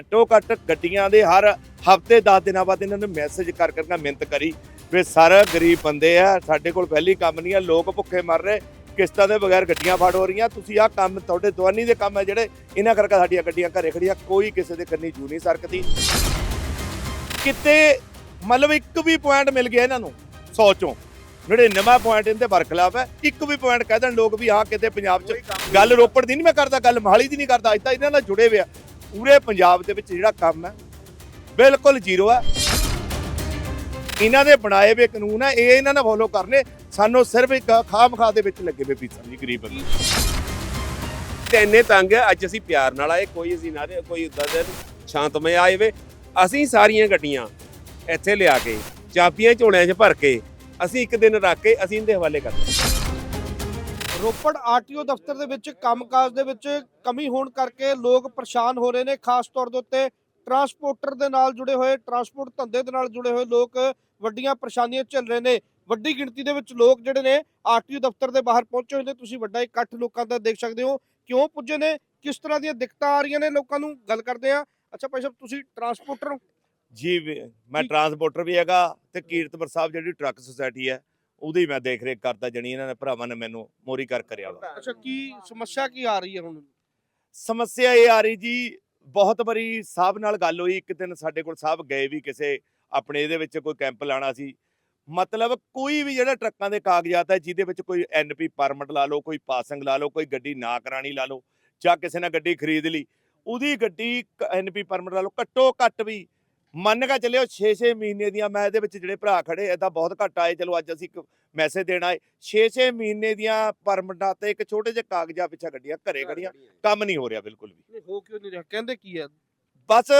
ਘੱਟੋ ਘੱਟ ਗੱਡੀਆਂ ਦੇ ਹਰ ਹਫ਼ਤੇ 10 ਦਿਨਾਂ ਬਾਅਦ ਇਹਨਾਂ ਨੂੰ ਮੈਸੇਜ ਕਰ ਕਰਕੇ ਮਿਹਨਤ ਕਰੀ। ਵੀ ਸਰ ਗਰੀਬ ਬੰਦੇ ਆ ਸਾਡੇ ਕੋਲ ਪਹਿਲੀ ਕੰਮ ਨਹੀਂ ਆ ਲੋਕ ਭੁੱਖੇ ਮਰ ਰਹੇ ਕਿਸ਼ਤਾਂ ਦੇ ਬਗੈਰ ਗੱਡੀਆਂ ਫੜ ਹੋ ਰਹੀਆਂ ਤੁਸੀਂ ਆਹ ਕੰਮ ਤੁਹਾਡੇ ਦਵਾਨੀ ਦੇ ਕੰਮ ਹੈ ਜਿਹੜੇ ਇਹਨਾਂ ਕਰਕੇ ਸਾਡੀਆਂ ਗੱਡੀਆਂ ਘਰੇ ਖੜੀਆਂ ਕੋਈ ਕਿਸੇ ਦੇ ਕੰਨੀ ਜੂ ਨਹੀਂ ਸਰਕਦੀ। ਕਿਤੇ ਮਤਲਬ ਇੱਕ ਵੀ ਪੁਆਇੰਟ ਮਿਲ ਗਿਆ ਇਹਨਾਂ ਨੂੰ 100 ਚੋਂ। 99 ਪੁਆਇੰਟ ਇਹਦੇ ਬਰਖਲਾਫ ਹੈ ਇੱਕ ਵੀ ਪੁਆਇੰਟ ਕਹਿ ਦੇਣ ਲੋਕ ਵੀ ਹਾਂ ਕਿਤੇ ਪੰਜਾਬ 'ਚ ਗੱਲ ਰੋਪੜ ਦੀ ਨਹੀਂ ਮੈਂ ਕਰਦਾ ਗੱਲ ਮਹਾਲੀ ਦੀ ਨਹੀਂ ਕਰਦਾ ਅੱਜ ਤਾਂ ਇਹਨਾਂ ਨਾਲ ਜੁੜੇ ਹੋਏ ਆ। ਪੂਰੇ ਪੰਜਾਬ ਦੇ ਵਿੱਚ ਜਿਹੜਾ ਕੰਮ ਹੈ, ਬਿਲਕੁਲ ਜ਼ੀਰੋ ਹੈ। ਇਹਨਾਂ ਦੇ ਬਣਾਏ ਹੋਏ ਕਾਨੂੰਨ ਹੈ, ਇਹ ਇਹਨਾਂ ਨੇ ਫੋਲੋ ਕਰਨੇ। ਸਾਨੂੰ ਸਿਰਫ ਇੱਕ ਖਾਮ ਖਾ ਦੇ ਵਿੱਚ ਲੱਗੇ ਹੋਏ ਪੀਸਾਂ ਜੀ, ਗਰੀਬ ਬੰਦੇ। ਤੇ ਇੰਨੇ ਤੰਗ ਆ ਅੱਜ ਅਸੀਂ ਪਿਆਰ ਨਾਲ ਆਏ, ਕੋਈ ਅਸੀਂ ਨਾ ਕੋਈ ਉਦਾਂ ਦੇ ਸ਼ਾਂਤਮਈ ਆਏ ਵੇ ਅਸੀਂ ਸਾਰੀਆਂ ਗੱਡੀਆਂ ਇੱਥੇ ਲਿਆ ਕੇ, ਚਾਬੀਆਂ ਝੋਲਿਆਂ 'ਚ ਭਰ ਕੇ, ਅਸੀਂ ਇੱਕ ਦਿਨ ਰੱਖ ਕੇ ਅਸੀਂ ਇਹਦੇ ਹਵਾਲੇ ਕਰਦੇ ਰੋਪੜ ਆਰਟੀਓ ਦਫ਼ਤਰ ਦੇ ਵਿੱਚ ਕੰਮਕਾਜ ਦੇ ਵਿੱਚ ਕਮੀ ਹੋਣ ਕਰਕੇ ਲੋਕ ਪਰੇਸ਼ਾਨ ਹੋ ਰਹੇ ਨੇ ਖਾਸ ਤੌਰ ਦੇ ਉੱਤੇ ਟਰਾਂਸਪੋਰਟਰ ਦੇ ਨਾਲ ਜੁੜੇ ਹੋਏ ਟਰਾਂਸਪੋਰਟ ਧੰਦੇ ਦੇ ਨਾਲ ਜੁੜੇ ਹੋਏ ਲੋਕ ਵੱਡੀਆਂ ਪਰੇਸ਼ਾਨੀਆਂ ਝੱਲ ਰਹੇ ਨੇ। ਵੱਡੀ ਗਿਣਤੀ ਦੇ ਵਿੱਚ ਲੋਕ ਜਿਹੜੇ ਨੇ ਆਰਟੀਓ ਦਫ਼ਤਰ ਦੇ ਬਾਹਰ ਪਹੁੰਚੇ ਹੋਏ ਨੇ। ਤੁਸੀਂ ਵੱਡਾ ਇਕੱਠ ਲੋਕਾਂ ਦਾ ਦੇਖ ਸਕਦੇ ਹੋ। ਕਿਉਂ ਪੁੱਜੇ ਨੇ? ਕਿਸ ਤਰ੍ਹਾਂ ਦੀਆਂ ਦਿੱਕਤਾਂ ਆ ਰਹੀਆਂ ਨੇ ਲੋਕਾਂ ਨੂੰ? ਗੱਲ ਕਰਦੇ ਆ ਅੱਛਾ ਭਾਈ ਸਾਹਿਬ ਤੁਸੀਂ ਟਰਾਂਸਪੋਰਟਰ ਹੋ? ਜੀ ਮੈਂ। ਟਰਾਂਸਪੋਰਟਰ ਵੀ ਹੈਗਾ ਤੇ ਕੀਰਤਪੁਰ ਸਾਹਿਬ ਜਿਹੜੀ ਟਰੱਕ ਸੁਸਾਇਟੀ ਹੈ ਉਹਦੀ ਮੈਂ ਦੇਖ ਰੇਖ ਕਰਦਾ ਜਣੀ ਇਹਨਾਂ ਨੇ ਭਰਾਵਾਂ ਨੇ ਮੈਨੂੰ ਮੋਰੀ ਕਰ ਕਰਿਆ ਵਾ। ਅੱਛਾ ਕੀ ਸਮੱਸਿਆ ਕੀ ਆ ਰਹੀ ਹੈ ਹੁਣ? ਸਮੱਸਿਆ ਇਹ ਆ ਰਹੀ ਜੀ ਬਹੁਤ ਵਾਰੀ ਸਾਹਿਬ ਨਾਲ ਗੱਲ ਹੋਈ ਇੱਕ ਦਿਨ ਸਾਡੇ ਕੋਲ ਸਾਹਿਬ ਗਏ ਵੀ ਕਿਸੇ ਆਪਣੇ ਇਹਦੇ ਵਿੱਚ ਕੋਈ ਕੈਂਪ ਲਾਣਾ ਸੀ। ਮਤਲਬ ਕੋਈ ਵੀ ਜਿਹੜਾ ਟਰੱਕਾਂ ਦੇ ਕਾਗਜ਼ਾਤ ਹੈ ਜਿਹਦੇ ਵਿੱਚ ਕੋਈ ਐਨਪੀ ਪਰਮਿਟ ਲਾ ਲਓ ਕੋਈ ਪਾਸਿੰਗ ਲਾ ਲਓ ਕੋਈ ਗੱਡੀ ਨਾ ਕਰਾਣੀ ਲਾ ਲਓ ਜਾਂ ਕਿਸੇ ਨੇ ਗੱਡੀ ਖਰੀਦ ਲਈ ਉਹਦੀ ਗੱਡੀ ਐਨਪੀ ਪਰਮਿਟ ਲਾ ਲਓ ਘੱਟੋ ਘੱਟ ਵੀ ਮੰਨ ਕੇ ਚੱਲਿਓ 6-6 ਮਹੀਨੇ ਦੀਆਂ ਮੈਂ ਇਹਦੇ ਵਿੱਚ ਜਿਹੜੇ ਭਰਾ ਖੜੇ ਤਾਂ ਬਹੁਤ ਘੱਟ ਆਏ। ਚਲੋ ਅੱਜ ਅਸੀਂ ਇੱਕ ਮੈਸੇਜ ਦੇਣਾ ਹੈ 6-6 ਮਹੀਨੇ ਦੀਆਂ ਪਰਮਿਟਾਂ ਤੇ ਇੱਕ ਛੋਟੇ ਜਿਹੇ ਕਾਗਜ਼ਾਂ ਪਿੱਛੇ ਗੱਡੀਆਂ ਘਰੇ ਖੜੀਆਂ ਕੰਮ ਨਹੀਂ ਹੋ ਰਿਹਾ ਬਿਲਕੁਲ ਵੀ। ਨਹੀਂ ਹੋ ਕਿਉਂ ਨਹੀਂ ਰਿਹਾ? ਕਹਿੰਦੇ ਕੀ ਹੈ ਬਸ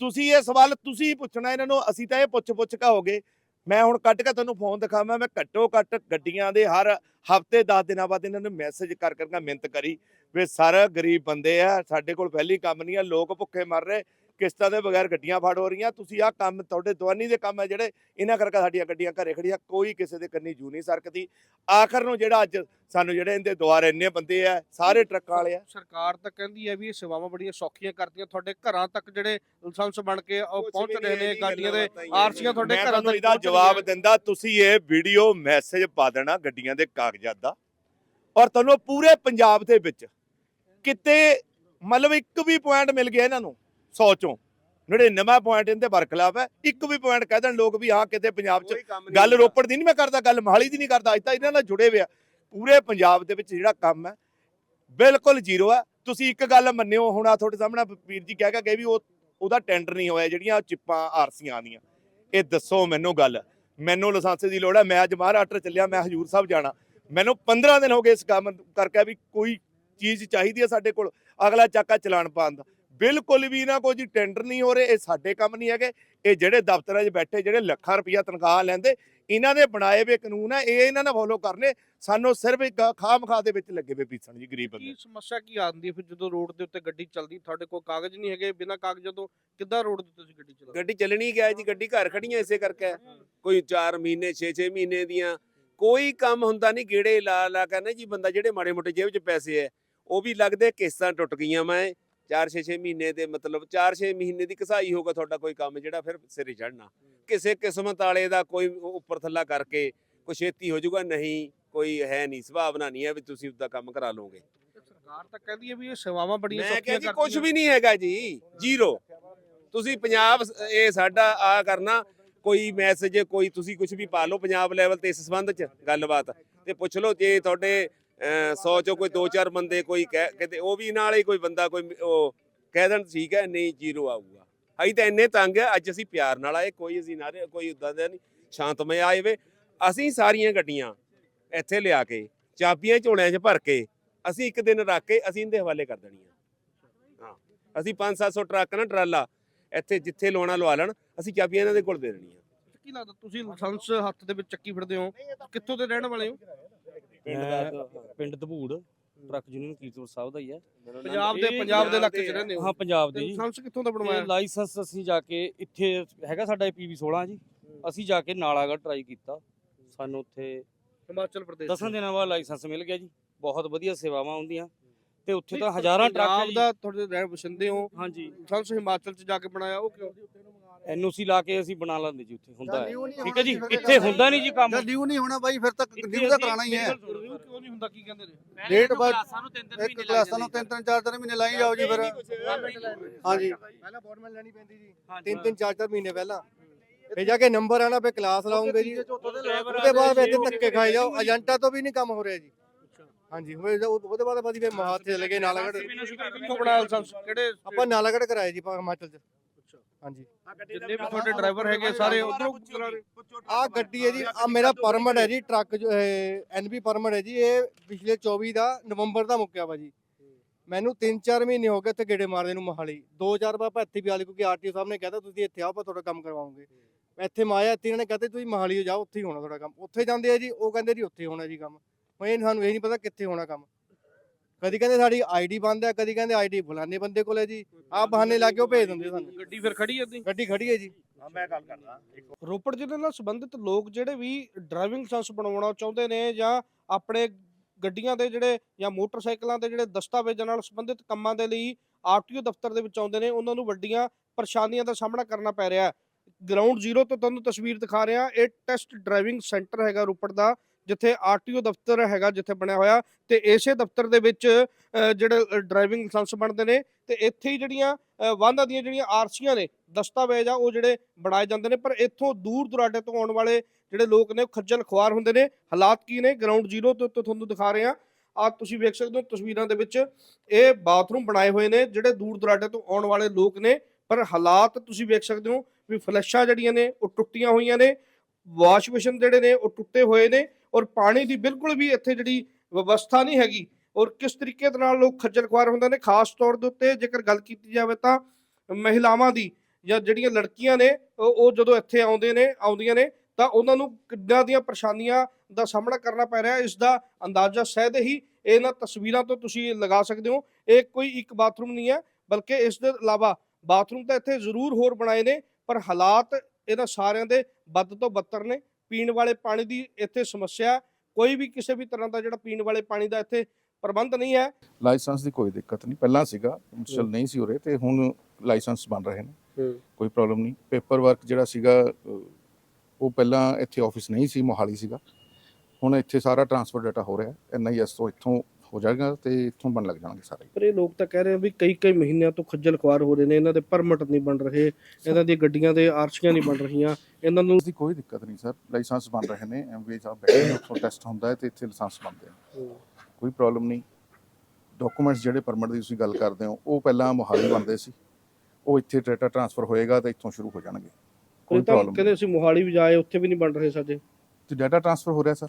ਤੁਸੀਂ ਇਹ ਸਵਾਲ ਤੁਸੀਂ ਪੁੱਛਣਾ ਇਹਨਾਂ ਨੂੰ ਅਸੀਂ ਤਾਂ ਇਹ ਪੁੱਛ ਪੁੱਛ ਕੇ ਹੋਗੇ ਮੈਂ ਹੁਣ ਕੱਢ ਕੇ ਤੁਹਾਨੂੰ ਫੋਨ ਦਿਖਾਵਾਂ ਮੈਂ ਘੱਟੋ ਘੱਟ ਗੱਡੀਆਂ ਦੇ ਹਰ ਹਫ਼ਤੇ 10 ਦਿਨਾਂ ਬਾਅਦ ਇਹਨਾਂ ਨੂੰ ਮੈਸੇਜ ਕਰ ਕਰਕੇ ਮਿਹਨਤ ਕਰੀ। ਵੀ ਸਰ ਗਰੀਬ ਬੰਦੇ ਆ ਸਾਡੇ ਕੋਲ ਪਹਿਲੀ ਕੰਮ ਨਹੀਂ ਆ ਲੋਕ ਭੁੱਖੇ ਮਰ ਰਹੇ। ਕਿਸ਼ਤਾਂ ਦੇ ਬਗੈਰ ਗੱਡੀਆਂ ਫੜ ਹੋ ਰਹੀਆਂ ਤੁਸੀਂ ਆਹ ਕੰਮ ਤੁਹਾਡੇ ਦਵਾਨੀ ਦੇ ਕੰਮ ਹੈ ਜਿਹੜੇ ਇਹਨਾਂ ਕਰਕੇ ਸਾਡੀਆਂ ਗੱਡੀਆਂ ਘਰੇ ਖੜੀਆਂ ਕੋਈ ਕਿਸੇ ਦੇ ਕੰਨੀ ਜੂ ਨਹੀਂ ਸਰਕਦੀ। ਆਖਰ ਨੂੰ ਜਿਹੜਾ ਅੱਜ ਸਾਨੂੰ ਜਿਹੜੇ ਇਹਦੇ ਦੁਆਰ ਇੰਨੇ ਬੰਦੇ ਆ ਸਾਰੇ ਟਰੱਕਾਂ ਵਾਲੇ ਆ। ਸਰਕਾਰ ਤਾਂ ਕਹਿੰਦੀ ਹੈ ਵੀ ਇਹ ਸੇਵਾਵਾਂ ਬੜੀਆਂ ਸੌਖੀਆਂ ਕਰਦੀਆਂ ਤੁਹਾਡੇ ਘਰਾਂ ਤੱਕ ਜਿਹੜੇ ਲਾਇਸੈਂਸ ਬਣ ਕੇ ਉਹ ਪਹੁੰਚ ਰਹੇ ਨੇ ਗਾਡੀਆਂ ਦੇ ਆਰਸੀਆਂ ਤੁਹਾਡੇ ਘਰਾਂ ਤੱਕ ਇਹਦਾ ਜਵਾਬ। ਦਿੰਦਾ ਤੁਸੀਂ ਇਹ ਵੀਡੀਓ ਮੈਸੇਜ ਪਾ ਦੇਣਾ ਗੱਡੀਆਂ ਦੇ ਕਾਗਜ਼ਾਤ ਦਾ ਔਰ ਤੁਹਾਨੂੰ ਪੂਰੇ ਪੰਜਾਬ ਦੇ ਵਿੱਚ ਕਿਤੇ ਮਤਲਬ ਇੱਕ ਵੀ ਪੁਆਇੰਟ ਮਿਲ ਗਿਆ ਇਹਨਾਂ ਨੂੰ। 100 ਚੋਂ। 99 ਪੁਆਇੰਟ ਇਹਦੇ ਬਰਖਲਾਫ ਹੈ। ਇੱਕ ਵੀ ਪੁਆਇੰਟ ਕਹਿ ਦੇਣ ਲੋਕ ਵੀ ਹਾਂ ਕਿਤੇ ਪੰਜਾਬ 'ਚ ਗੱਲ ਰੋਪੜ ਦੀ ਨਹੀਂ ਮੈਂ ਕਰਦਾ ਗੱਲ ਮਹਾਲੀ ਦੀ ਨਹੀਂ ਕਰਦਾ। ਅੱਜ ਤਾਂ ਇਹਨਾਂ ਨਾਲ ਜੁੜੇ ਹੋਏ ਆ। ਪੂਰੇ ਪੰਜਾਬ ਦੇ ਵਿੱਚ ਜਿਹੜਾ ਕੰਮ ਹੈ ਬਿਲਕੁਲ ਜ਼ੀਰੋ ਹੈ। ਤੁਸੀਂ ਇੱਕ ਗੱਲ ਮੰਨਿਓ ਹੁਣ ਆ ਤੁਹਾਡੇ ਸਾਹਮਣੇ ਵੀਰ ਜੀ ਕਹਿ ਕੇ ਗਏ ਵੀ ਉਹ ਉਹਦਾ ਟੈਂਡਰ ਨਹੀਂ ਹੋਇਆ ਜਿਹੜੀਆਂ ਚਿੱਪਾਂ ਆਰਸੀਆਂ ਆਉਂਦੀਆਂ। ਇਹ ਦੱਸੋ ਮੈਨੂੰ ਗੱਲ। ਮੈਨੂੰ ਲਾਇਸੈਂਸ ਦੀ ਲੋੜ ਹੈ। ਮੈਂ ਅੱਜ ਮਹਾਰਾਸ਼ਟਰ ਚੱਲਿਆ ਮੈਂ ਹਜੂਰ ਸਾਹਿਬ ਜਾਣਾ। ਮੈਨੂੰ 15 ਦਿਨ ਹੋ ਗਏ ਇਸ ਕੰਮ ਕਰਕੇ ਵੀ ਕੋਈ ਚੀਜ਼ ਚਾਹੀਦੀ ਹੈ ਸਾਡੇ ਕੋਲ। ਅਗਲਾ ਚੱਕਾ ਚਲਾਨ ਪਾਉਣ ਦਾ। ਬਿਲਕੁਲ ਵੀ ਕੋਲ ਜੀ ਟੈਂਡਰ ਨਹੀਂ ਹੋ ਰਹੇ ਇਹ ਸਾਡੇ ਕੰਮ ਨਹੀਂ ਹੈਗੇ। ਇਹ ਜਿਹੜੇ ਦਫ਼ਤਰਾਂ 'ਚ ਬੈਠੇ ਜਿਹੜੇ ਲੱਖਾਂ ਰੁਪਈਆ ਤਨਖਾਹ ਲੈਂਦੇ ਇਹਨਾਂ ਦੇ ਬਣਾਏ ਹੋਏ ਕਾਨੂੰਨ ਹੈ ਇਹ ਇਹਨਾਂ ਨੇ ਫੋਲੋ ਕਰਨੇ। ਸਾਨੂੰ ਸਿਰਫ ਇੱਕ ਖਾਮ ਖਾ ਦੇ ਵਿੱਚ ਲੱਗੇ ਹੋਏ ਪੀਸਣ ਜੀ ਗਰੀਬ ਬੰਦੇ। ਕੀ ਸਮੱਸਿਆ ਕੀ ਆਉਂਦੀ ਹੈ ਫਿਰ ਜਦੋਂ ਰੋਡ ਦੇ ਉੱਤੇ ਗੱਡੀ ਚੱਲਦੀ ਤੁਹਾਡੇ ਕੋਲ ਕਾਗਜ਼ ਨਹੀਂ ਹੈਗੇ ਬਿਨਾਂ ਕਾਗਜ਼ਾਂ ਤੋਂ ਕਿੱਦਾਂ ਰੋਡ ਉੱਤੇ ਤੁਸੀਂ ਗੱਡੀ ਚਲਾਉਂਦੇ? ਗੱਡੀ ਚੱਲਣੀ ਗਿਆ ਜੀ? ਗੱਡੀ ਘਰ ਖੜੀਆਂ ਇਸੇ ਕਰਕੇ। ਕੋਈ 4 ਮਹੀਨੇ 6-6 ਮਹੀਨੇ ਦੀਆਂ ਕੋਈ ਕੰਮ ਹੁੰਦਾ ਨਹੀਂ ਗੇੜੇ ਲਾ ਲਾ ਕਹਿੰਦੇ ਜੀ ਬੰਦਾ ਜਿਹੜੇ ਮਾੜੇ ਮੋਟੇ ਜੇਬ 'ਚ ਪੈਸੇ ਹੈ ਉਹ ਵੀ ਲੱਗਦੇ ਕਿਸ਼ਤਾਂ ਟੁੱਟ ਗਈਆਂ ਮੈਂ 4-6 ਮਹੀਨੇ ਦੇ ਮਤਲਬ 4-6 ਮਹੀਨੇ ਦੀ ਕਸਾਈ ਹੋਗਾ ਤੁਹਾਡਾ ਕੋਈ ਕੰਮ ਜਿਹੜਾ ਫਿਰ ਸਿਰੇ ਚੜਨਾ ਕਿਸੇ ਕਿਸਮਤ ਵਾਲੇ ਦਾ ਕੋਈ ਉੱਪਰ ਥੱਲਾ ਕਰਕੇ ਕੋਈ ਛੇਤੀ ਹੋ ਜਾਊਗਾ ਨਹੀਂ ਕੋਈ ਹੈ ਨਹੀਂ ਸੁਭਾਵਨਾ ਨਹੀਂ ਹੈ ਵੀ ਤੁਸੀਂ ਉਹਦਾ ਕੰਮ ਕਰਾ ਲਓਗੇ। ਸਰਕਾਰ ਤਾਂ ਕਹਿੰਦੀ ਹੈ ਵੀ ਇਹ ਸੇਵਾਵਾਂ ਬੜੀਆਂ ਸੌਖੀਆਂ ਜੀ ਕੁਝ ਵੀ ਨਹੀਂ ਹੈਗਾ ਜੀ ਜ਼ੀਰੋ। ਤੁਸੀਂ ਪੰਜਾਬ ਇਹ ਸਾਡਾ ਆ ਕਰਨਾ ਕੋਈ ਮੈਸੇਜ ਕੋਈ ਤੁਸੀਂ ਕੁਝ ਵੀ ਪਾ ਲਓ ਪੰਜਾਬ ਲੈਵਲ ਤੇ ਇਸ ਸੰਬੰਧ ਚ ਗੱਲਬਾਤ। ਤੇ ਪੁੱਛ ਲਓ ਜੇ ਤੁਹਾਡੇ 100 ਚੋਂ ਕੋਈ 2-4 ਬੰਦੇ ਕੋਈ ਕਹਿ ਕਿਤੇ ਉਹ ਵੀ ਨਾਲ ਹੀ ਕੋਈ ਬੰਦਾ ਕੋਈ ਉਹ ਕਹਿ ਦੇਣ ਠੀਕ ਹੈ, ਨਹੀਂ ਜ਼ੀਰੋ ਆਊਗਾ। ਅਸੀਂ ਤਾਂ ਇੰਨੇ ਤੰਗ ਆ, ਅੱਜ ਅਸੀਂ ਪਿਆਰ ਨਾਲ ਆਏ, ਕੋਈ ਅਸੀਂ ਨਾ ਕੋਈ ਉਦਾਂ ਦਾ ਨਹੀਂ ਸ਼ਾਂਤਮਈ ਆਏ ਵੇ। ਅਸੀਂ ਸਾਰੀਆਂ ਗੱਡੀਆਂ ਇੱਥੇ ਲਿਆ ਕੇ, ਚਾਬੀਆਂ ਝੋਲਿਆਂ 'ਚ ਭਰ ਕੇ, ਅਸੀਂ ਇੱਕ ਦਿਨ ਰੱਖ ਕੇ ਅਸੀਂ ਇਹਦੇ ਹਵਾਲੇ ਕਰ ਦੇਣੀਆਂ। ਹਾਂ, ਅਸੀਂ 5-700 ਟਰੱਕ ਨਾ, ਟਰਾਲਾ ਇੱਥੇ ਜਿੱਥੇ ਲਵਾਉਣਾ ਲਵਾ ਲੈਣ, ਅਸੀਂ ਚਾਬੀਆਂ ਇਹਨਾਂ ਦੇ ਕੋਲ ਦੇ ਦੇਣੀਆਂ। ਕੀ ਲੱਗਦਾ, ਤੁਸੀਂ ਲਾਇਸੈਂਸ ਹੱਥ ਦੇ ਵਿੱਚ ਚੱਕੀ ਫਿਰਦੇ ਹੋ? ਕਿੱਥੋਂ ਦੇ ਰਹਿਣ ਵਾਲੇ ਹੋ? ਪਿੰਡ ਧਬੂੜ ਟਰੱਕ ਯੂਨੀਅਨ ਕੀਰਤਪੁਰ ਸਾਹਿਬ ਦਾ ਹੀ ਹੈ। ਪੰਜਾਬ ਦੇ ਪੰਜਾਬ ਦੇ ਇਲਾਕੇ 'ਚ ਰਹਿੰਦੇ ਹੋ? ਹਾਂ ਪੰਜਾਬ ਦੇ ਜੀ। ਲਾਇਸੈਂਸ ਕਿੱਥੋਂ ਦਾ ਬਣਵਾਇਆ? ਲਾਇਸੈਂਸ ਅਸੀਂ ਜਾ ਕੇ ਇੱਥੇ ਹੈਗਾ ਸਾਡਾ ਪੀਵੀ 16 ਜੀ। ਅਸੀਂ ਜਾ ਕੇ ਨਾਲਾਗੜ ਟਰਾਈ ਕੀਤਾ। ਸਾਨੂੰ ਉੱਥੇ ਹਿਮਾਚਲ ਪ੍ਰਦੇਸ਼ 10 ਦਿਨਾਂ ਬਾਅਦ ਲਾਇਸੈਂਸ ਮਿਲ ਗਿਆ ਜੀ। ਬਹੁਤ ਵਧੀਆ ਸੇਵਾਵਾਂ ਹੁੰਦੀਆਂ। ਤੇ ਉੱਥੇ ਤਾਂ ਹਜ਼ਾਰਾਂ ਟਰੱਕ ਪੰਜਾਬ ਦਾ ਤੁਹਾਡੇ ਰਹਿ ਵਸਿੰਦੇ ਹੋ। ਹਾਂਜੀ। ਸੰਸ ਹਿਮਾਚਲ ਚ ਜਾ ਕੇ ਬਣਾਇਆ ਉਹ ਕਿਉਂ? ਐਨਓਸੀ ਲਾ ਕੇ ਅਸੀਂ ਬਣਾ ਲੈਂਦੇ ਜੀ ਉੱਥੇ ਹੁੰਦਾ ਹੈ। ਠੀਕ ਹੈ ਜੀ? ਇੱਥੇ ਹੁੰਦਾ ਨਹੀਂ ਜੀ ਕੰਮ। ਜਦ ਨਿਊ ਨਹੀਂ ਹੋਣਾ ਬਾਈ ਫਿਰ ਤਾਂ ਇੱਥੇ ਨਿਊ ਤਾਂ ਕਰਾਣਾ ਹੀ ਹੈ। ਰਿਵਿਊ ਕਿਉਂ ਨਹੀਂ ਹੁੰਦਾ ਕੀ ਕਹਿੰਦੇ ਨੇ? ਡੇਟ ਬਾਅਦ ਕਲਾਸਾਂ ਨੂੰ ਤਿੰਨ ਤਿੰਨ ਚਾਰ ਚਾਰ ਮਹੀਨੇ ਲਾਈ ਜਾਓ ਜੀ ਫਿਰ। ਹਾਂਜੀ। ਪਹਿਲਾਂ ਅਪਾਇੰਟਮੈਂਟ ਲੈਣੀ ਪੈਂਦੀ ਜੀ। ਤਿੰਨ ਤਿੰਨ ਚਾਰ ਚਾਰ ਮਹੀਨੇ ਪਹਿਲਾਂ। ਫੇ ਜਾ ਕੇ ਨੰਬਰ ਆਣਾ ਫੇ ਕਲਾਸ ਲਾਉਂਗੇ ਜੀ। ਉਹਦੇ ਬਾਅਦ ਵਿੱਚ ਧੱਕੇ ਖਾਈ ਜਾਓ। ਏਜੰਟਾਂ ਤੋਂ ਵੀ ਨਹੀਂ ਕੰਮ ਹੋ ਰਿਹਾ ਜੀ। ਹਾਂਜੀ ਉਹਦੇ ਬਾਅਦ ਬਾਦੀ ਫੇ ਮਹਾਤ ਚਲੇ ਗਏ ਨਾਲਾਗੜ ਕਿਹੜੇ ਆਪਾਂ ਨਾਲਾਗੜ ਕਰਾਏ ਜੀ ਹਿਮਾਚਲ ਚ। ਹਾਂਜੀ। ਜਿੰਨੇ ਵੀ ਤੁਹਾਡੇ ਡਰਾਈਵਰ ਹੈਗੇ ਸਾਰੇ ਉਧਰੋਂ ਆ ਗੱਡੀ ਹੈ ਜੀ ਆ ਮੇਰਾ ਪਰਮਿਟ ਹੈ ਜੀ ਟਰੱਕ ਜੋ ਐਨਬੀ ਪਰਮਿਟ ਹੈ ਜੀ ਇਹ ਪਿਛਲੇ 24 ਦਾ ਨਵੰਬਰ ਦਾ ਮੁੱਕਿਆ ਵਾ ਜੀ। ਮੈਨੂੰ 3-4 ਮਹੀਨੇ ਹੋ ਗਏ ਇੱਥੇ ਗੇੜੇ ਮਾਰਦੇ ਨੂੰ ਮਹਾਲੀ। ਦੋ ਚਾਰ ਵਾਰ ਆਪਾਂ ਇੱਥੇ ਵੀ ਆਲੇ ਕਿਉਂਕਿ ਆਰਟੀਓ ਸਾਹਿਬ ਨੇ ਕਹਿਤਾ ਤੁਸੀਂ ਇੱਥੇ ਆਓ ਆਪਾਂ ਤੁਹਾਡਾ ਕੰਮ ਕਰਵਾਉਂਗੇ। ਇੱਥੇ ਮਾਇਆ ਇੱਥੇ ਇਹਨਾਂ ਨੇ ਕਹਤੇ ਤੁਸੀਂ ਮਹਾਲੀ ਜਾਓ ਉੱਥੇ ਹੀ ਹੋਣਾ ਤੁਹਾਡਾ ਕੰਮ। ਉੱਥੇ ਜਾਂਦੇ ਆ ਜੀ ਉਹ ਕਹਿੰਦੇ ਜੀ ਉੱਥੇ ਹੋਣਾ ਜੀ ਕੰਮ। ਹੁਣ ਇਹ ਸਾਨੂੰ ਇਹ ਨਹੀਂ ਪਤਾ ਕਿੱਥੇ ਹੋਣਾ ਕੰਮ। ਕਦੀ ਕਹਿੰਦੇ ਸਾਡੀ ਆਈਡੀ ਬੰਦ ਹੈ ਕਦੀ ਕਹਿੰਦੇ ਆਈਡੀ ਫਲਾਣੇ ਬੰਦੇ ਕੋਲ ਹੈ ਜੀ। ਆਹ ਬਹਾਨੇ ਲਾ ਕੇ ਉਹ ਭੇਜ ਦਿੰਦੇ ਸਾਨੂੰ। ਗੱਡੀ ਫਿਰ ਖੜੀ ਹੈ ਇੱਦਾਂ ਹੀ? ਗੱਡੀ ਖੜੀ ਹੈ ਜੀ। ਮੈਂ ਗੱਲ ਕਰਦਾ। ਰੋਪੜ ਜ਼ਿਲ੍ਹੇ ਨਾਲ ਸੰਬੰਧਿਤ ਲੋਕ ਜਿਹੜੇ ਵੀ ਡਰਾਈਵਿੰਗ ਲਾਇਸੈਂਸ ਬਣਾਉਣਾ ਚਾਹੁੰਦੇ ਨੇ ਜਾਂ ਆਪਣੇ ਗੱਡੀਆਂ ਦੇ ਜਿਹੜੇ ਜਾਂ ਮੋਟਰਸਾਈਕਲਾਂ ਦੇ ਜਿਹੜੇ ਦਸਤਾਵੇਜ਼ਾਂ ਨਾਲ ਸੰਬੰਧਿਤ ਕੰਮਾਂ ਦੇ ਲਈ ਆਰਟੀਓ ਦਫ਼ਤਰ ਦੇ ਵਿੱਚ ਆਉਂਦੇ ਨੇ ਉਹਨਾਂ ਨੂੰ ਵੱਡੀਆਂ ਪਰੇਸ਼ਾਨੀਆਂ ਦਾ ਸਾਹਮਣਾ ਕਰਨਾ ਪੈ ਰਿਹਾ ਹੈ। ਗਰਾਊਂਡ ਜ਼ੀਰੋ ਤੋਂ ਤੁਹਾਨੂੰ ਤਸਵੀਰ ਦਿਖਾ ਰਿਹਾ ਇਹ ਟੈਸਟ ਡਰਾਈਵਿੰਗ ਸੈਂਟਰ ਹੈਗਾ ਰੋਪੜ ਦਾ। ਜਿੱਥੇ ਆਰਟੀਓ ਦਫ਼ਤਰ ਹੈਗਾ, ਜਿੱਥੇ ਬਣਿਆ ਹੋਇਆ ਤੇ ਇਸੇ ਦਫ਼ਤਰ ਦੇ ਵਿੱਚ ਜਿਹੜੇ ਡਰਾਈਵਿੰਗ ਲਾਇਸੈਂਸ ਬਣਦੇ ਨੇ ਤੇ ਇੱਥੇ ਹੀ ਜਿਹੜੀਆਂ ਵਾਹਨਾਂ ਦੀਆਂ ਜਿਹੜੀਆਂ ਆਰਸੀਆਂ ਨੇ, ਦਸਤਾਵੇਜ਼ ਆ, ਉਹ ਜਿਹੜੇ ਬਣਾਏ ਜਾਂਦੇ ਨੇ, ਪਰ ਇੱਥੋਂ ਦੂਰ ਦੁਰਾਡੇ ਤੋਂ ਆਉਣ ਵਾਲੇ ਜਿਹੜੇ ਲੋਕ ਨੇ, ਉਹ ਖੱਜਲ ਖੁਆਰ ਹੁੰਦੇ ਨੇ। ਹਾਲਾਤ ਕੀ ਨੇ? ਗਰਾਊਂਡ ਜ਼ੀਰੋ ਤੋਂ ਤੋਂ ਤੁਹਾਨੂੰ ਦਿਖਾ ਰਹੇ। ਆ ਆ ਤੁਸੀਂ ਵੇਖ ਸਕਦੇ ਹੋ ਤਸਵੀਰਾਂ ਦੇ ਵਿੱਚ, ਇਹ ਬਾਥਰੂਮ ਬਣਾਏ ਹੋਏ ਨੇ, ਜਿਹੜੇ ਦੂਰ ਦੁਰਾਡੇ ਤੋਂ ਆਉਣ ਵਾਲੇ ਲੋਕ ਨੇ, ਪਰ ਹਾਲਾਤ ਤੁਸੀਂ ਵੇਖ ਸਕਦੇ ਹੋ ਵੀ ਫਲੈਸ਼ਾਂ ਜਿਹੜੀਆਂ ਨੇ, ਉਹ ਟੁੱਟੀਆਂ ਹੋਈਆਂ ਨੇ। ਵਾਸ਼ ਬੇਸ਼ਨ ਜਿਹੜੇ ਨੇ, ਉਹ ਟੁੱਟੇ ਹੋਏ ਨੇ। ਔਰ ਪਾਣੀ ਦੀ ਬਿਲਕੁਲ ਵੀ ਇੱਥੇ ਜਿਹੜੀ ਵਿਵਸਥਾ ਨਹੀਂ ਹੈਗੀ। ਔਰ ਕਿਸ ਤਰੀਕੇ ਦੇ ਨਾਲ ਲੋਕ ਖੱਜਲ ਖੁਆਰ ਹੁੰਦੇ ਨੇ, ਖਾਸ ਤੌਰ ਦੇ ਉੱਤੇ ਜੇਕਰ ਗੱਲ ਕੀਤੀ ਜਾਵੇ ਤਾਂ ਮਹਿਲਾਵਾਂ ਦੀ ਜਾਂ ਜਿਹੜੀਆਂ ਲੜਕੀਆਂ ਨੇ, ਉਹ ਜਦੋਂ ਇੱਥੇ ਆਉਂਦੇ ਨੇ, ਆਉਂਦੀਆਂ ਨੇ, ਤਾਂ ਉਹਨਾਂ ਨੂੰ ਕਿੱਦਾਂ ਦੀਆਂ ਪਰੇਸ਼ਾਨੀਆਂ ਦਾ ਸਾਹਮਣਾ ਕਰਨਾ ਪੈ ਰਿਹਾ, ਇਸ ਦਾ ਅੰਦਾਜ਼ਾ ਸਹਿਦ ਹੀ ਇਹਨਾਂ ਤਸਵੀਰਾਂ ਤੋਂ ਤੁਸੀਂ ਲਗਾ ਸਕਦੇ ਹੋ। ਇਹ ਕੋਈ ਇੱਕ ਬਾਥਰੂਮ ਨਹੀਂ ਹੈ, ਬਲਕਿ ਇਸ ਦੇ ਇਲਾਵਾ ਬਾਥਰੂਮ ਤਾਂ ਇੱਥੇ ਜ਼ਰੂਰ ਹੋਰ ਬਣਾਏ ਨੇ, ਪਰ ਹਾਲਾਤ ਇਹਨਾਂ ਸਾਰਿਆਂ ਦੇ ਵੱਧ ਤੋਂ ਬੱਤਰ ਨੇ। ਪੀਣ ਵਾਲੇ ਪਾਣੀ ਦੀ ਇੱਥੇ ਸਮੱਸਿਆ ਹੈ। ਕੋਈ ਵੀ ਕਿਸੇ ਵੀ ਤਰ੍ਹਾਂ ਦਾ ਜਿਹੜਾ ਪੀਣ ਵਾਲੇ ਪਾਣੀ ਦਾ ਇੱਥੇ ਪ੍ਰਬੰਧ ਨਹੀਂ ਹੈ। ਲਾਇਸੈਂਸ ਦੀ ਕੋਈ ਦਿੱਕਤ ਨਹੀਂ। ਪਹਿਲਾਂ ਸੀਗਾ ਚਲ ਨਹੀਂ ਸੀ ਉਰੇ ਤੇ ਹੁਣ ਲਾਇਸੈਂਸ ਬਣ ਰਹੇ ਨੇ। ਕੋਈ ਪ੍ਰੋਬਲਮ ਨਹੀਂ। ਪੇਪਰ ਵਰਕ ਜਿਹੜਾ ਸੀਗਾ ਉਹ ਪਹਿਲਾਂ ਇੱਥੇ ਆਫਿਸ ਨਹੀਂ ਸੀ ਮੋਹਾਲੀ ਸੀਗਾ। ਹੁਣ ਇੱਥੇ ਸਾਰਾ ਟਰਾਂਸਫਰ ਡਾਟਾ ਹੋ ਰਿਹਾ। ਐਨਆਈਐਸ ਤੋਂ ਇੱਥੋਂ ਹੋ ਜਾਏਗਾ ਤੇ ਇੱਥੋਂ ਬਣ ਲੱਗ ਜਾਣਗੇ ਸਾਰੇ। ਪਰ ਇਹ ਲੋਕ ਤਾਂ ਕਹਿ ਰਹੇ ਆ ਵੀ ਕਈ ਕਈ ਮਹੀਨਿਆਂ ਤੋਂ ਖੱਜਲ ਖੁਆਰ ਹੋ ਰਹੇ ਨੇ ਇਹਨਾਂ ਦੇ ਪਰਮਿਟ ਨਹੀਂ ਬਣ ਰਹੇ ਇਹਨਾਂ ਦੀਆਂ ਗੱਡੀਆਂ ਦੇ ਆਰਸੀਆਂ ਨਹੀਂ ਬਣ ਰਹੀਆਂ ਇਹਨਾਂ ਨੂੰ ਦੀ ਕੋਈ ਦਿੱਕਤ ਨਹੀਂ ਸਰ ਲਾਇਸੈਂਸ ਬਣ ਰਹੇ ਨੇ ਐਮਵੇ ਸਾਹਿਬ ਬੈਠੇ ਨੇ ਉੱਥੋਂ ਟੈਸਟ ਹੁੰਦਾ ਹੈ ਤੇ ਇੱਥੇ ਲਾਇਸੈਂਸ ਬਣਦੇ ਨੇ ਕੋਈ ਪ੍ਰੋਬਲਮ ਨਹੀਂ। ਡਾਕੂਮੈਂਟਸ ਜਿਹੜੇ ਪਰਮਿਟ ਦੀ ਤੁਸੀਂ ਗੱਲ ਕਰਦੇ ਹੋ ਉਹ ਪਹਿਲਾਂ ਮੋਹਾਲੀ ਬਣਦੇ ਸੀ। ਉਹ ਇੱਥੇ ਡਾਟਾ ਟਰਾਂਸਫਰ ਹੋਏਗਾ ਤੇ ਇੱਥੋਂ ਸ਼ੁਰੂ ਹੋ ਜਾਣਗੇ। ਕੋਈ ਤਾਂ ਪ੍ਰੋਬਲਮ ਕਹਿੰਦੇ ਅਸੀਂ ਮੋਹਾਲੀ ਵੀ ਜਾਏ ਉੱਥੇ ਵੀ ਨਹੀਂ ਬਣ ਰਹੇ ਸਾਡੇ। ਤੇ ਡਾਟਾ ਟਰਾਂਸਫਰ ਹੋ ਰਿਹਾ ਸਰ।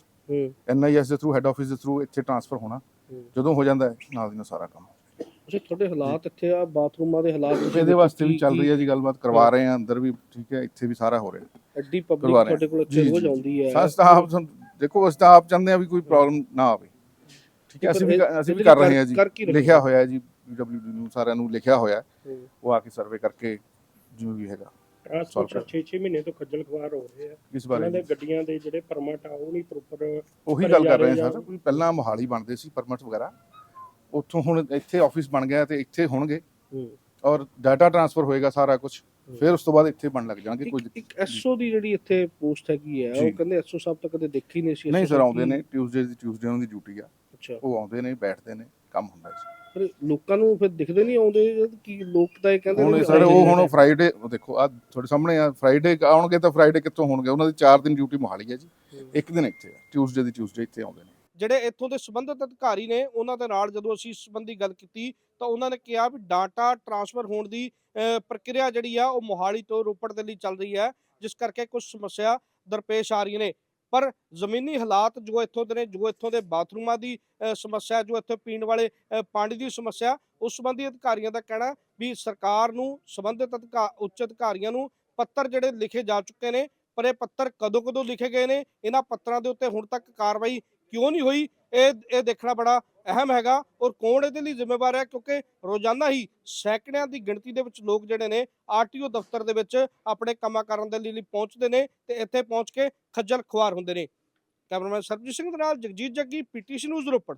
ਐਨਆਈਐਸ ਦੇ ਥਰੂ ਹੈੱਡ ਆਫਿਸ ਦੇ ਥਰੂ ਇੱਥੇ ਟਰਾਂਸਫਰ ਹੋਣਾ। ਜਦੋਂ ਹੋ ਜਾਂਦਾ ਹੈ ਨਾਲ ਦੀ ਨਾਲ ਸਾਰਾ ਕੰਮ। ਅੱਛਾ ਤੁਹਾਡੇ ਹਾਲਾਤ ਇੱਥੇ ਆ ਬਾਥਰੂਮਾਂ ਦੇ ਹਾਲਾਤ ਤੁਸੀਂ ਇਹਦੇ ਵਾਸਤੇ ਵੀ ਚੱਲ ਰਹੀ ਹੈ ਜੀ ਗੱਲਬਾਤ ਕਰਵਾ ਰਹੇ ਆ ਅੰਦਰ ਵੀ ਠੀਕ ਹੈ ਇੱਥੇ ਵੀ ਸਾਰਾ ਹੋ ਰਿਹਾ। ਐਡੀ ਪਬਲਿਕ ਤੁਹਾਡੇ ਕੋਲ ਇੱਥੇ ਰੋਜ਼। ਆਉਂਦੀ ਹੈ। ਸਮ- ਦੇਖੋ ਆਪ ਚਾਹੁੰਦੇ ਆ ਵੀ ਕੋਈ ਪ੍ਰੋਬਲਮ ਨਾ ਆਵੇ। ਠੀਕ ਹੈ ਅਸੀਂ ਵੀ ਅਸੀਂ ਵੀ ਕਰ ਰਹੇ ਹਾਂ ਜੀ? ਲਿਖਿਆ ਹੋਇਆ ਜੀ ਪੀਡਬਲਯੂਡੀ ਨੂੰ ਸਾਰਿਆਂ ਨੂੰ ਲਿਖਿਆ ਹੋਇਆ। ਉਹ ਆ ਕੇ ਸਰਵੇ ਕਰਕੇ ਜਿਵੇਂ ਵੀ ਹੈਗਾ। ਟਰਾਂਸਪੋਰਟ 6-6 ਮਹੀਨੇ ਤੋਂ ਖੱਜਲ ਖੁਆਰ ਹੋ ਰਹੇ ਆ। ਇਸ ਬਾਰੇ ਉਹਨਾਂ ਦੇ ਜੀ। ਗੱਡੀਆਂ ਦੇ ਜਿਹੜੇ ਪਰਮਿਟ ਆ ਉਹ ਨਹੀਂ ਪ੍ਰੋਪਰ ਉਹੀ ਭਰੇ ਗੱਲ ਜਾ ਕਰ ਰਹੇ ਰਹੇ ਹਾਂ ਆ। ਸਰ ਵੀ ਪਹਿਲਾਂ ਮੋਹਾਲੀ ਬਣਦੇ ਸੀ ਪਰਮਿਟ ਵਗੈਰਾ। ਉੱਥੋਂ ਹੁਣ ਇੱਥੇ ਆਫਿਸ ਬਣ ਗਿਆ ਤੇ ਇੱਥੇ ਹੋਣਗੇ। ਹੂੰ। ਔਰ ਡਾਟਾ ਟਰਾਂਸਫਰ ਹੋਏਗਾ ਸਾਰਾ ਕੁਝ ਫਿਰ ਉਸ ਤੋਂ ਬਾਅਦ ਇੱਥੇ ਬਣ ਲੱਗ ਜਾਣਗੇ ਕੋਈ ਇੱਕ- ਇੱਕ ਐਸਓ ਦੀ ਜਿਹੜੀ ਇੱਥੇ ਪੋਸਟ ਹੈਗੀ ਹੈ ਜੀ। ਉਹ ਕਹਿੰਦੇ ਐਸਓ ਸਾਹਿਬ ਤਾਂ ਕਦੇ ਦੇਖੀ ਨਹੀਂ ਸੀ ਨਹੀਂ SO ਸਰ ਸਾਹਿਬ ਆਉਂਦੇ ਕੀ- ਨੇ ਟਿਊਜ਼ਡੇ ਦੀ ਟਿਊਜ਼ਡੇ ਉਹਨਾਂ ਦੀ ਡਿਊਟੀ ਆ। ਅੱਛਾ। ਉਹ ਆਉਂਦੇ ਨੇ ਬੈਠਦੇ ਨੇ ਕੰਮ ਹੁੰਦਾ ਜੀ ਪਰ ਲੋਕਾਂ ਨੂੰ ਫਿਰ ਦਿਖਦੇ ਨਹੀਂ ਆਉਂਦੇ ਕੀ ਲੋਕ ਤਾਂ ਇਹ ਕਹਿੰਦੇ ਹੁਣ ਸਰ ਉਹ। ਹੁਣ ਫਰਾਈਡੇ ਦੇਖੋ ਆ ਤੁਹਾਡੇ ਸਾਹਮਣੇ ਆ ਫਰਾਈਡੇ ਆਉਣਗੇ ਤਾਂ ਫਰਾਈਡੇ ਕਿੱਥੋਂ ਹੋਣਗੇ? ਉਹਨਾਂ ਦੀ 4 ਦਿਨ ਡਿਊਟੀ ਮੋਹਾਲੀ ਹੈ ਜੀ। ਇੱਕ ਦਿਨ ਇੱਥੇ ਆ ਟਿਊਜ਼ਡੇ ਦੀ ਟਿਊਜ਼ਡੇ ਇੱਥੇ ਆਉਂਦੇ ਨੇ। ਜਿਹੜੇ ਇੱਥੋਂ ਦੇ ਸੰਬੰਧਿਤ ਅਧਿਕਾਰੀ ਨੇ ਉਹਨਾਂ ਦੇ ਨਾਲ ਜਦੋਂ ਅਸੀਂ ਇਸ ਸੰਬੰਧੀ ਗੱਲ ਕੀਤੀ ਤਾਂ ਉਹਨਾਂ ਨੇ ਕਿਹਾ ਵੀ ਡਾਟਾ ਟਰਾਂਸਫਰ ਹੋਣ ਦੀ ਪ੍ਰਕਿਰਿਆ ਜਿਹੜੀ ਆ ਉਹ ਮੋਹਾਲੀ ਤੋਂ ਰੋਪੜ ਦੇ ਲਈ ਚੱਲ ਰਹੀ ਹੈ ਜਿਸ ਕਰਕੇ ਕੁਝ ਸਮੱਸਿਆ ਦਰਪੇਸ਼ ਆ ਰਹੀਆਂ ਨੇ। ਪਰ ਜ਼ਮੀਨੀ ਹਾਲਾਤ ਜੋ ਇੱਥੋਂ ਦੇ ਨੇ, ਜੋ ਇੱਥੋਂ ਦੇ ਬਾਥਰੂਮਾਂ ਦੀ ਸਮੱਸਿਆ, ਜੋ ਇੱਥੇ ਪੀਣ ਵਾਲੇ ਪਾਣੀ ਦੀ ਸਮੱਸਿਆ, ਉਸ ਸੰਬੰਧੀ ਅਧਿਕਾਰੀਆਂ ਦਾ ਕਹਿਣਾ ਵੀ ਸਰਕਾਰ ਨੂੰ ਸੰਬੰਧਿਤ ਅਧਿਕਾ, ਉੱਚ ਅਧਿਕਾਰੀਆਂ ਨੂੰ ਪੱਤਰ ਜਿਹੜੇ ਲਿਖੇ ਜਾ ਚੁੱਕੇ ਨੇ, ਪਰ ਇਹ ਪੱਤਰ ਕਦੋਂ ਕਦੋਂ ਲਿਖੇ ਗਏ ਨੇ, ਇਹਨਾਂ ਪੱਤਰਾਂ ਦੇ ਉੱਤੇ ਹੁਣ ਤੱਕ ਕਾਰਵਾਈ ਕਿਉਂ ਨਹੀਂ ਹੋਈ? ਇਹ ਇਹ ਦੇਖਣਾ ਬੜਾ ਅਹਿਮ ਹੈਗਾ ਔਰ ਕੌਣ ਇਹਦੇ ਲਈ ਜ਼ਿੰਮੇਵਾਰ ਹੈ? ਕਿਉਂਕਿ ਰੋਜ਼ਾਨਾ ਹੀ ਸੈਂਕੜਿਆਂ ਦੀ ਗਿਣਤੀ ਦੇ ਵਿੱਚ ਲੋਕ ਜਿਹੜੇ ਨੇ ਆਰਟੀਓ ਦਫ਼ਤਰ ਦੇ ਵਿੱਚ ਆਪਣੇ ਕੰਮਾਂ ਕਰਨ ਦੇ ਲਈ ਲਈ ਪਹੁੰਚਦੇ ਨੇ ਤੇ ਇੱਥੇ ਪਹੁੰਚ ਕੇ ਖੱਜਲ ਖੁਆਰ ਹੁੰਦੇ ਨੇ। ਕੈਮਰਾਮੈਨ ਸਰਬਜੀਤ ਸਿੰਘ ਦੇ ਨਾਲ ਜਗਜੀਤ ਜੱਗੀ ਪੀਟੀਸੀ ਨਿਊਜ਼ ਰੋਪੜ।